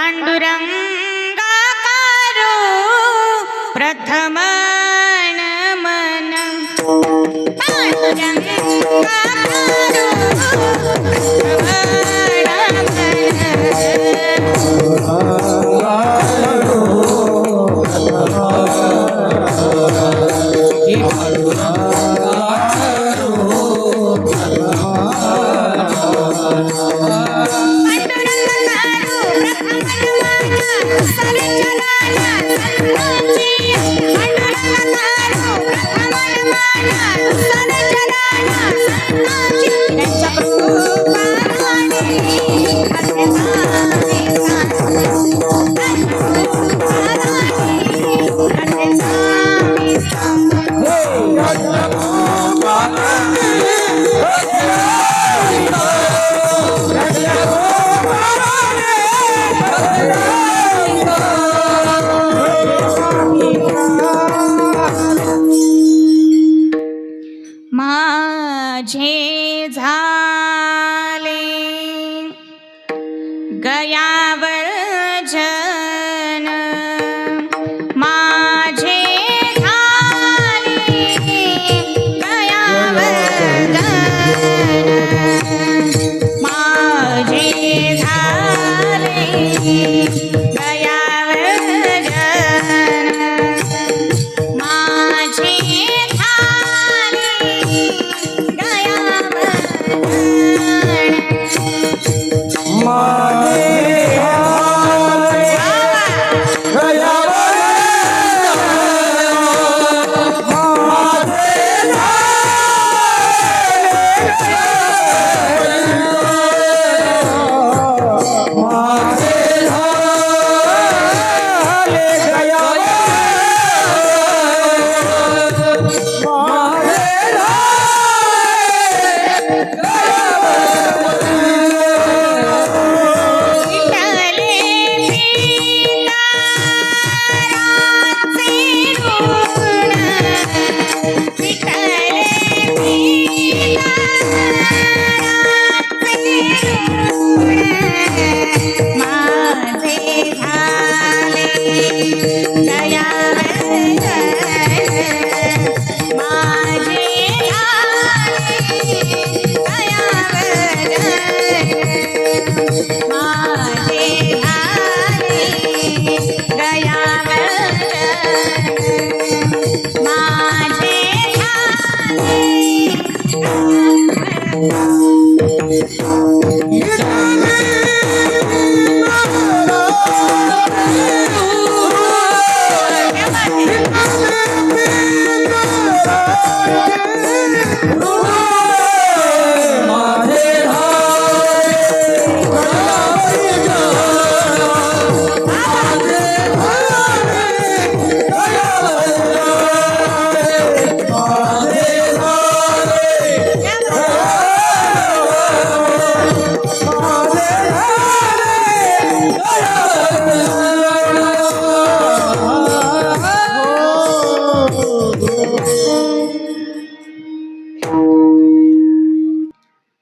पांडुरंगाकारो प्रथम नमन पांडुरंगाकारो प्रथम Sabe que nada,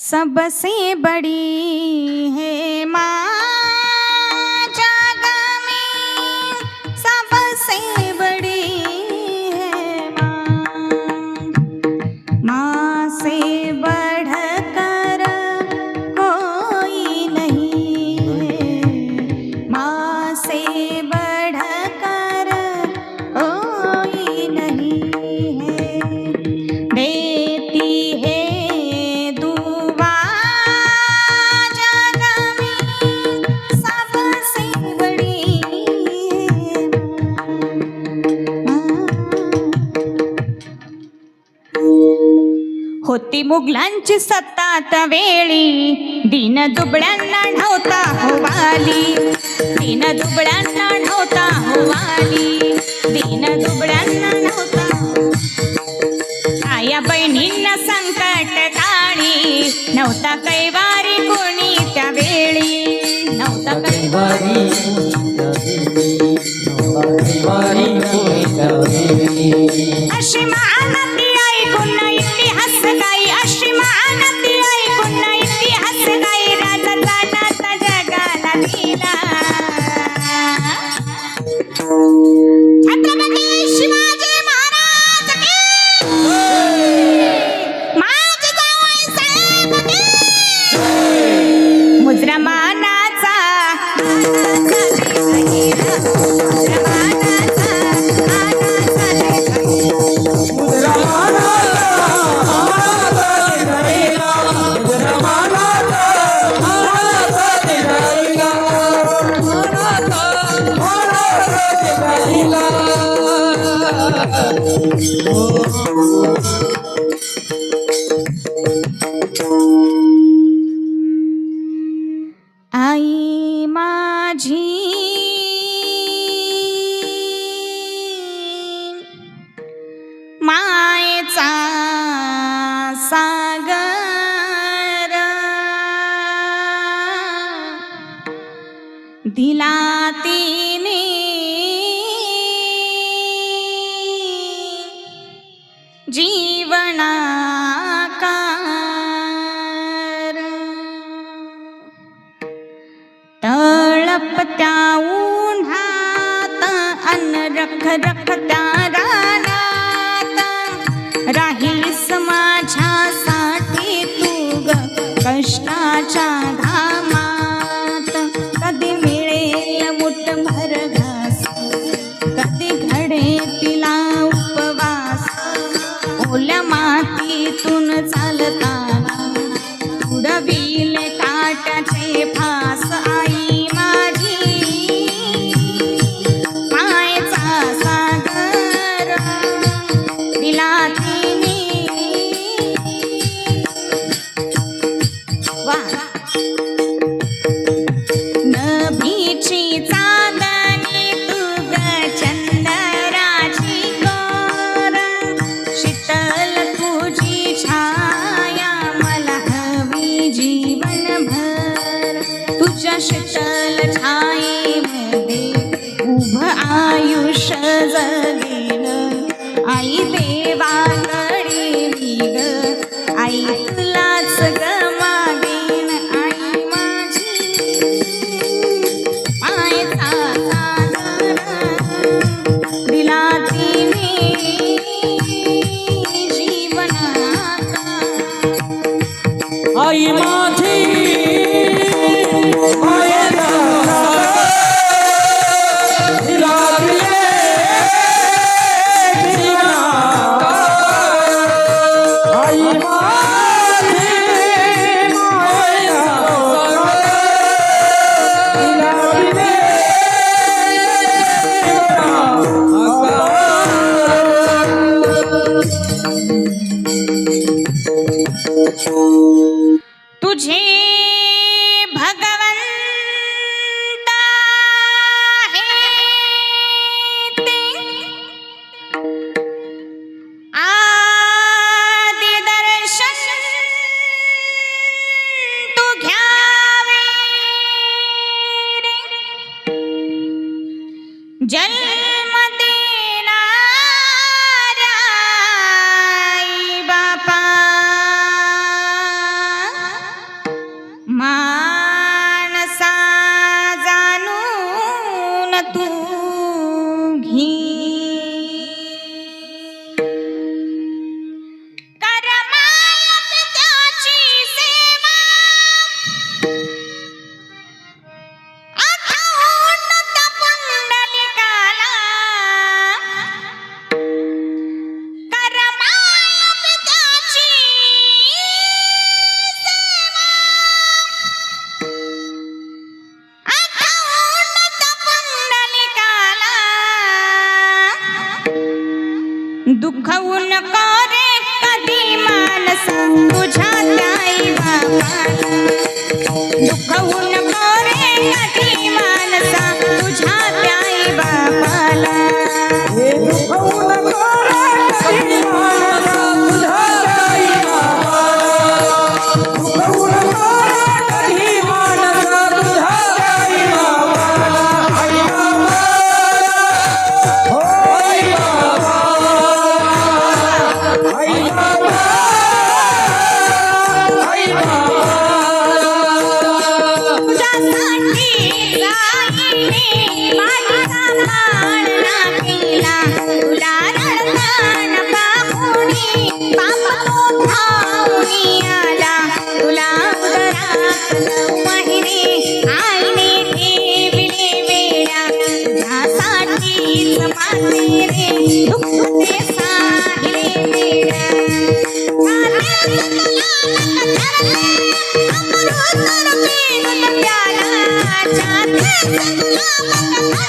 सबसे बड़ी है माँ। मुघलांची मुघलांची आता वेळी. दिन दुबळ्यांना ढवता होवाली. दीन दुबळ्यांना ढवता होवाली. दीन दुबळ्यांना ढवता. आया बहिणींना संकट काळी. नव्हता कैवारी कोणी त्यावेळी नव्हता कैवारी अशी महानती I need you. रख रखता रानात राहीस माझ्यासाठी तू ग कष्टाच्या देवान जन्म Ani, ani, ani, ani, ani, ani, ani, அம்மா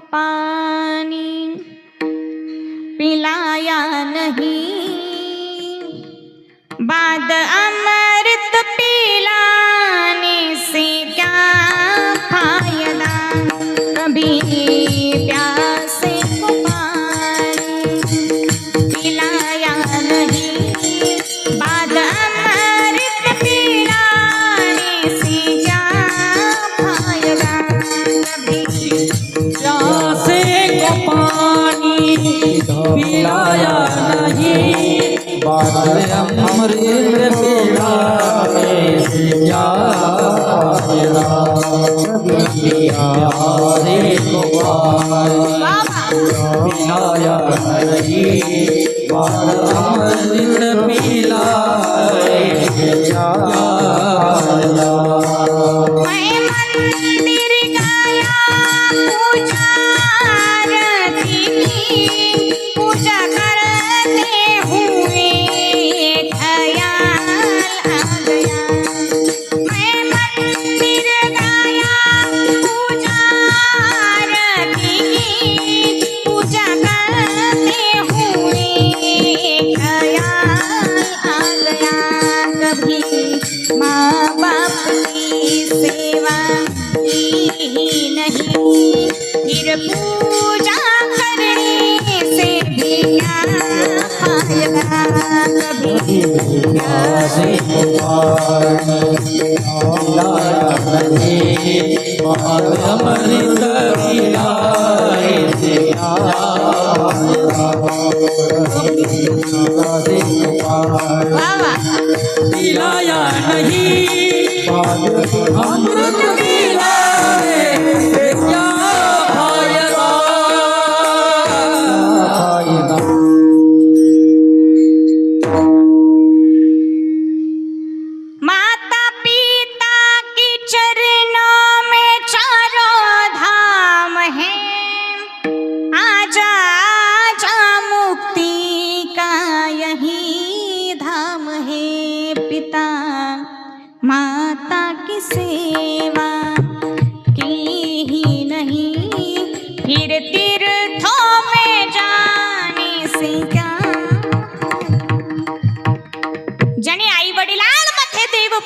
पानी पिलाया नहीं. बाद अमृत पिलाने से क्या फायदा कभी पिलाया नहीं बादल अमृत पिलाए सिया रे पिलाया नहीं बादल अमृत पिलाए सिया मैं मन Amrit Amrit Amrit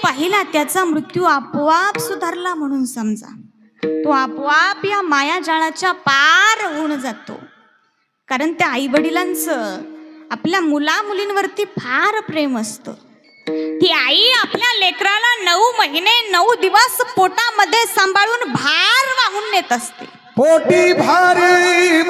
पाहिला त्याचा मृत्यू आपोआप सुधारला म्हणून समजा. तो आपोआप या मायाजाळाच्या पार होऊन जातो. कारण त्या आई वडिलांचं आपल्या मुला मुलींवरती फार प्रेम असतं. ती आई आपल्या लेकराला नऊ महिने नऊ दिवस पोटामध्ये सांभाळून भार वाहून नेत असते. पोटी भारी